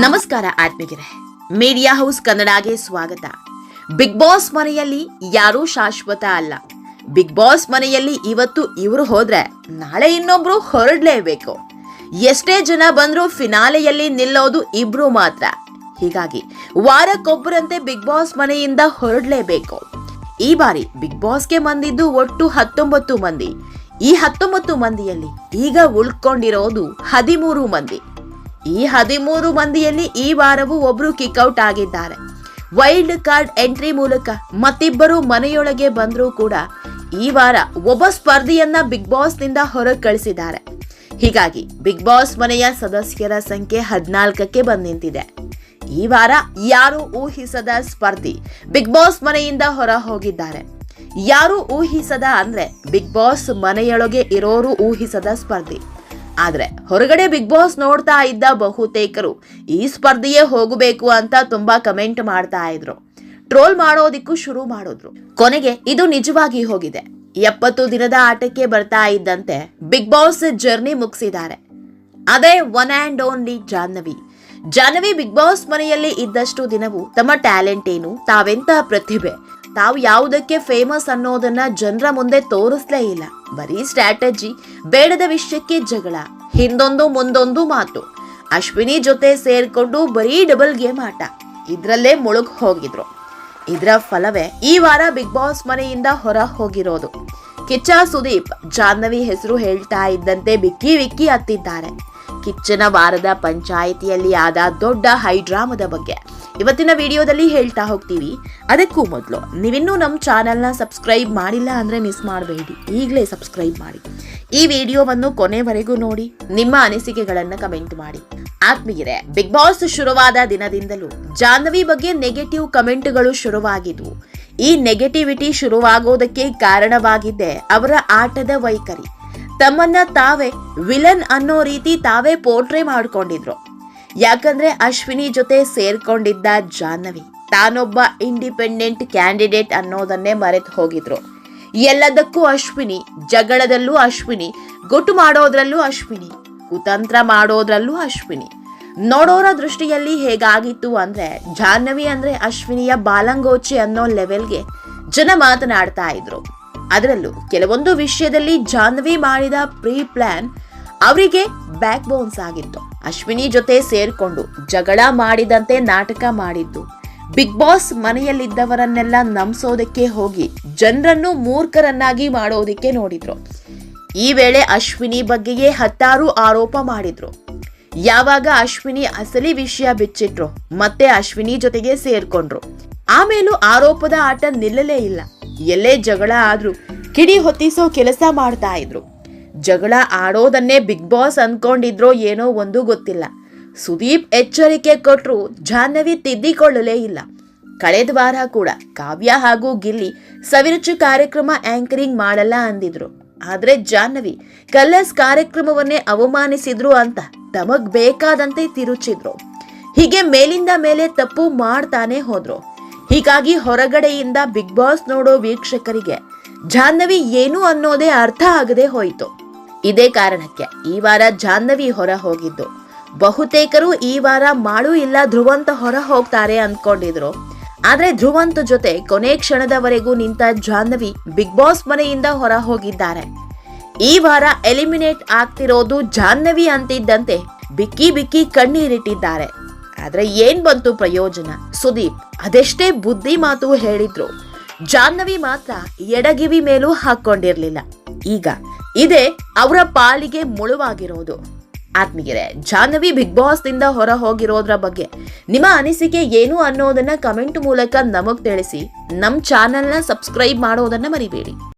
ನಮಸ್ಕಾರ ಆತ್ಮಿಗೆರೆ media house ಕನ್ನಡಗೆ ಸ್ವಾಗತ. Big boss ಮನೆಯಲ್ಲಿ ಯಾರೂ ಶಾಶ್ವತ ಅಲ್ಲ. ಬಿಗ್ ಬಾಸ್ ಮನೆಯಲ್ಲಿ ಇವತ್ತು ಇವರು ಹೋದ್ರೆ ನಾಳೆ ಇನ್ನೊಬ್ರು ಹೊರಡ್ಲೇಬೇಕು. ಎಷ್ಟೇ ಜನ ಬಂದರೂ ಫಿನಾಲೆಯಲ್ಲಿ ನಿಲ್ಲೋದು ಇಬ್ರು ಮಾತ್ರ. ಹೀಗಾಗಿ ವಾರಕ್ಕೊಬ್ಬರಂತೆ ಬಿಗ್ ಬಾಸ್ ಮನೆಯಿಂದ ಹೊರಡಲೇಬೇಕು. ಈ ಬಾರಿ ಬಿಗ್ ಬಾಸ್ಗೆ ಬಂದಿದ್ದು ಒಟ್ಟು ಹತ್ತೊಂಬತ್ತು ಮಂದಿ. ಈ ಹತ್ತೊಂಬತ್ತು ಮಂದಿಯಲ್ಲಿ ಈಗ ಉಳ್ಕೊಂಡಿರೋದು ಹದಿಮೂರು ಮಂದಿ. ಈ ಹದಿಮೂರು ಮಂದಿಯಲ್ಲಿ ಈ ವಾರವೂ ಒಬ್ರು ಕಿಕ್ಔಟ್ ಆಗಿದ್ದಾರೆ. ವೈಲ್ಡ್ ಕಾರ್ಡ್ ಎಂಟ್ರಿ ಮೂಲಕ ಮತ್ತಿಬ್ಬರು ಮನೆಯೊಳಗೆ ಬಂದರೂ ಕೂಡ ಈ ವಾರ ಒಬ್ಬ ಸ್ಪರ್ಧಿಯನ್ನ ಬಿಗ್ ಬಾಸ್ನಿಂದ ಹೊರಗೆ ಕಳಿಸಿದ್ದಾರೆ ಹೀಗಾಗಿ ಬಿಗ್ ಬಾಸ್ ಮನೆಯ ಸದಸ್ಯರ ಸಂಖ್ಯೆ ಹದಿನಾಲ್ಕಕ್ಕೆ ಬಂದ್ ನಿಂತಿದೆ. ಈ ವಾರ ಯಾರು ಊಹಿಸದ ಸ್ಪರ್ಧಿ ಬಿಗ್ ಬಾಸ್ ಮನೆಯಿಂದ ಹೊರ ಹೋಗಿದ್ದಾರೆ ಯಾರು ಊಹಿಸದ ಅಂದ್ರೆ ಬಿಗ್ ಬಾಸ್ ಮನೆಯೊಳಗೆ ಇರೋರು ಊಹಿಸದ ಸ್ಪರ್ಧಿ. ಆದ್ರೆ ಹೊರಗಡೆ ಬಿಗ್ ಬಾಸ್ ನೋಡ್ತಾ ಇದ್ದ ಬಹುತೇಕರು ಈ ಸ್ಪರ್ಧೆಯೇ ಹೋಗಬೇಕು ಅಂತ ತುಂಬಾ ಕಮೆಂಟ್ ಮಾಡ್ತಾ ಇದ್ರು. ಟ್ರೋಲ್ ಮಾಡೋದಿಕ್ಕೂ ಶುರು ಮಾಡಿದ್ರು. ಕೊನೆಗೆ ಇದು ನಿಜವಾಗಿ ಹೋಗಿದೆ. ಎಪ್ಪತ್ತು ದಿನದ ಆಟಕ್ಕೆ ಬರ್ತಾ ಇದ್ದಂತೆ ಬಿಗ್ ಬಾಸ್ ಜರ್ನಿ ಮುಗಿಸಿದ್ದಾರೆ. ಅದೇ one and only Jahnavi. Jahnavi Bigg Boss ಮನೆಯಲ್ಲಿ ಇದ್ದಷ್ಟು ದಿನವೂ ತಮ್ಮ ಟ್ಯಾಲೆಂಟ್ ಏನು, ತಾವೆಂತ ಪ್ರತಿಭೆ ತಾವು ಯಾವುದಕ್ಕೆ ಫೇಮಸ್ ಅನ್ನೋದನ್ನ ಜನರ ಮುಂದೆ ತೋರಿಸ್ಲೇ ಇಲ್ಲ. ಬರೀ ಸ್ಟ್ರಾಟಜಿ ಬೇಡದ ವಿಷಯಕ್ಕೆ ಜಗಳ, ಹಿಂದೊಂದು ಮುಂದೊಂದು ಮಾತು. ಅಶ್ವಿನಿ ಜೊತೆ ಸೇರಿಕೊಂಡು ಬರೀ ಡಬಲ್ ಗೇಮ್ ಆಟ. ಇದ್ರಲ್ಲೇ ಮುಳುಗ್ ಹೋಗಿದ್ರು. ಇದರ ಫಲವೇ ಈ ವಾರ ಬಿಗ್ ಬಾಸ್ ಮನೆಯಿಂದ ಹೊರ ಹೋಗಿರೋದು. ಕಿಚ್ಚ ಸುದೀಪ್ ಜಾಹ್ನವಿ ಹೆಸರು ಹೇಳ್ತಾ ಇದ್ದಂತೆ ಬಿಕ್ಕಿ ಬಿಕ್ಕಿ ಹತ್ತಿದ್ದಾರೆ. ಕಿಚ್ಚನ ವಾರದ ಪಂಚಾಯಿತಿಯಲ್ಲಿ ಆದ ದೊಡ್ಡ ಹೈಡ್ರಾಮದ ಬಗ್ಗೆ. ಇವತ್ತಿನ ವಿಡಿಯೋದಲ್ಲಿ ಹೇಳ್ತಾ ಹೋಗ್ತೀವಿ. ಅದಕ್ಕೂ ಮೊದಲು, ನೀವಿನ್ನೂ ನಮ್ಮ ಚಾನೆಲ್ನ ಸಬ್ಸ್ಕ್ರೈಬ್ ಮಾಡಿಲ್ಲ ಅಂದರೆ ಮಿಸ್ ಮಾಡಬೇಡಿ. ಈಗಲೇ ಸಬ್ಸ್ಕ್ರೈಬ್ ಮಾಡಿ. ಈ ವಿಡಿಯೋವನ್ನು ಕೊನೆವರೆಗೂ ನೋಡಿ, ನಿಮ್ಮ ಅನಿಸಿಕೆಗಳನ್ನು ಕಮೆಂಟ್ ಮಾಡಿ. ಆತ್ಮೀಯರೇ, ಬಿಗ್ ಬಾಸ್ ಶುರುವಾದ ದಿನದಿಂದಲೂ ಜಾಹ್ನವಿ ಬಗ್ಗೆ ನೆಗೆಟಿವ್ ಕಮೆಂಟ್ಗಳು ಶುರುವಾಗಿದ್ವು. ಈ ನೆಗೆಟಿವಿಟಿ ಶುರುವಾಗೋದಕ್ಕೆ ಕಾರಣವಾಗಿದ್ದೆ ಅವರ ಆಟದ ವೈಖರಿ. ತಮ್ಮನ್ನ ತಾವೇ ವಿಲನ್ ಅನ್ನೋ ರೀತಿ ತಾವೇ ಪೋರ್ಟ್ರೇ ಮಾಡ್ಕೊಂಡಿದ್ರು. ಯಾಕಂದ್ರೆ ಅಶ್ವಿನಿ ಜೊತೆ ಸೇರ್ಕೊಂಡಿದ್ದ ಜಾಹ್ನವಿ ತಾನೊಬ್ಬ ಇಂಡಿಪೆಂಡೆಂಟ್ ಕ್ಯಾಂಡಿಡೇಟ್ ಅನ್ನೋದನ್ನೇ ಮರೆತು ಹೋಗಿದ್ರು. ಎಲ್ಲದಕ್ಕೂ ಅಶ್ವಿನಿ, ಜಗಳದಲ್ಲೂ ಅಶ್ವಿನಿ, ಗೊಟ್ಟು ಮಾಡೋದ್ರಲ್ಲೂ ಅಶ್ವಿನಿ, ಕುತಂತ್ರ ಮಾಡೋದ್ರಲ್ಲೂ ಅಶ್ವಿನಿ. ನೋಡೋರ ದೃಷ್ಟಿಯಲ್ಲಿ ಹೇಗಾಗಿತ್ತು ಅಂದ್ರೆ ಜಾಹ್ನವಿ ಅಂದ್ರೆ ಅಶ್ವಿನಿಯ ಬಾಲಂಗೋಚಿ ಅನ್ನೋ ಲೆವೆಲ್ಗೆ ಜನ ಮಾತನಾಡ್ತಾ ಇದ್ರು. ಅದರಲ್ಲೂ ಕೆಲವೊಂದು ವಿಷಯದಲ್ಲಿ ಜಾಹ್ನವಿ ಮಾಡಿದ ಪ್ರೀ ಪ್ಲಾನ್ ಅವರಿಗೆ ಬ್ಯಾಕ್ ಬೋನ್ಸ್ ಆಗಿತ್ತು. ಅಶ್ವಿನಿ ಜೊತೆ ಸೇರ್ಕೊಂಡು ಜಗಳ ಮಾಡಿದಂತೆ ನಾಟಕ ಮಾಡಿದ್ದು. ಬಿಗ್ ಬಾಸ್ ಮನೆಯಲ್ಲಿದ್ದವರನ್ನೆಲ್ಲ ನಂಬಿಸೋದಕ್ಕೆ ಹೋಗಿ ಜನರನ್ನು ಮೂರ್ಖರನ್ನಾಗಿ ಮಾಡೋದಕ್ಕೆ ನೋಡಿದ್ರು. ಈ ವೇಳೆ ಅಶ್ವಿನಿ ಬಗ್ಗೆಯೇ ಹತ್ತಾರು ಆರೋಪ ಮಾಡಿದ್ರು. ಯಾವಾಗ ಅಶ್ವಿನಿ ಅಸಲಿ ವಿಷಯ ಬಿಚ್ಚಿಟ್ರು, ಮತ್ತೆ ಅಶ್ವಿನಿ ಜೊತೆಗೆ ಸೇರ್ಕೊಂಡ್ರು. ಆಮೇಲೂ ಆರೋಪದ ಆಟ ನಿಲ್ಲಲೇ ಇಲ್ಲ. ಎಲ್ಲೇ ಜಗಳ ಆದ್ರೂ ಕಿಡಿ ಹೊತ್ತಿಸೋ ಕೆಲಸ ಮಾಡ್ತಾ ಇದ್ರು. ಜಗಳ ಆಡೋದನ್ನೇ ಬಿಗ್ ಬಾಸ್ ಅನ್ಕೊಂಡಿದ್ರೋ ಏನೋ ಒಂದು ಗೊತ್ತಿಲ್ಲ. ಸುದೀಪ್ ಎಚ್ಚರಿಕೆ ಕೊಟ್ಟರು ಜಾಹ್ನವಿ ತಿದ್ದಿಕೊಳ್ಳಲೇ ಇಲ್ಲ. ಕಳೆದ ವಾರ ಕೂಡ ಕಾವ್ಯ ಹಾಗೂ ಗಿಲ್ಲಿ ಸವಿರುಚಿ ಕಾರ್ಯಕ್ರಮ ಆಂಕರಿಂಗ್ ಮಾಡಲ್ಲ ಅಂದಿದ್ರು. ಆದ್ರೆ ಜಾಹ್ನವಿ ಕಲರ್ಸ್ ಕಾರ್ಯಕ್ರಮವನ್ನೇ ಅವಮಾನಿಸಿದ್ರು ಅಂತ ತಮಗ್ ಬೇಕಾದಂತೆ ತಿರುಚಿದ್ರು. ಹೀಗೆ ಮೇಲಿಂದ ಮೇಲೆ ತಪ್ಪು ಮಾಡ್ತಾನೆ ಹೋದ್ರು. ಹೀಗಾಗಿ ಹೊರಗಡೆಯಿಂದ ಬಿಗ್ ಬಾಸ್ ನೋಡೋ ವೀಕ್ಷಕರಿಗೆ ಜಾಹ್ನವಿ ಏನು ಅನ್ನೋದೇ ಅರ್ಥ ಆಗದೆ ಹೋಯಿತು. ಇದೇ ಕಾರಣಕ್ಕೆ ಈ ವಾರ ಜಾಹ್ನವಿ ಹೊರ ಹೋಗಿದ್ದು. ಬಹುತೇಕರು ಈ ವಾರ ಮಾಡು ಇಲ್ಲ ಧ್ರುವಂತ ಹೊರ ಹೋಗ್ತಾರೆ ಅಂದ್ಕೊಂಡಿದ್ರು ಆದ್ರೆ ಧ್ರುವಂತ ಜೊತೆ ಕೊನೆ ಕ್ಷಣದವರೆಗೂ ನಿಂತ ಜಾಹ್ನವಿ ಬಿಗ್ ಬಾಸ್ ಮನೆಯಿಂದ ಹೊರ ಹೋಗಿದ್ದಾರೆ. ಈ ವಾರ ಎಲಿಮಿನೇಟ್ ಆಗ್ತಿರೋದು ಜಾಹ್ನವಿ ಅಂತಿದ್ದಂತೆ ಬಿಕ್ಕಿ ಬಿಕ್ಕಿ ಕಣ್ಣೀರಿಟ್ಟಿದ್ದಾರೆ. ಆದ್ರೆ ಏನ್ ಬಂತು ಪ್ರಯೋಜನ? ಸುದೀಪ್, ಅದೆಷ್ಟೇ ಬುದ್ಧಿ ಮಾತು ಹೇಳಿದ್ರು, ಜಾಹ್ನವಿ ಮಾತ್ರ ಎಡಗಿವಿ ಮೇಲೂ ಹಾಕೊಂಡಿರ್ಲಿಲ್ಲ. ಈಗ ಇದೆ ಅವರ ಪಾಲಿಗೆ ಮುಳುವಾಗಿರೋದು. ಆತ್ಮೀಯರೇ, ಜಾಹ್ನವಿ ಬಿಗ್ ಬಾಸ್ನಿಂದ ಹೊರ ಹೋಗಿರೋದ್ರ ಬಗ್ಗೆ ನಿಮ್ಮ ಅನಿಸಿಕೆ ಏನು ಅನ್ನೋದನ್ನ ಕಮೆಂಟ್ ಮೂಲಕ ನಮಗ್ ತಿಳಿಸಿ. ನಮ್ ಚಾನೆಲ್ನ ಸಬ್ಸ್ಕ್ರೈಬ್ ಮಾಡೋದನ್ನ ಮರಿಬೇಡಿ.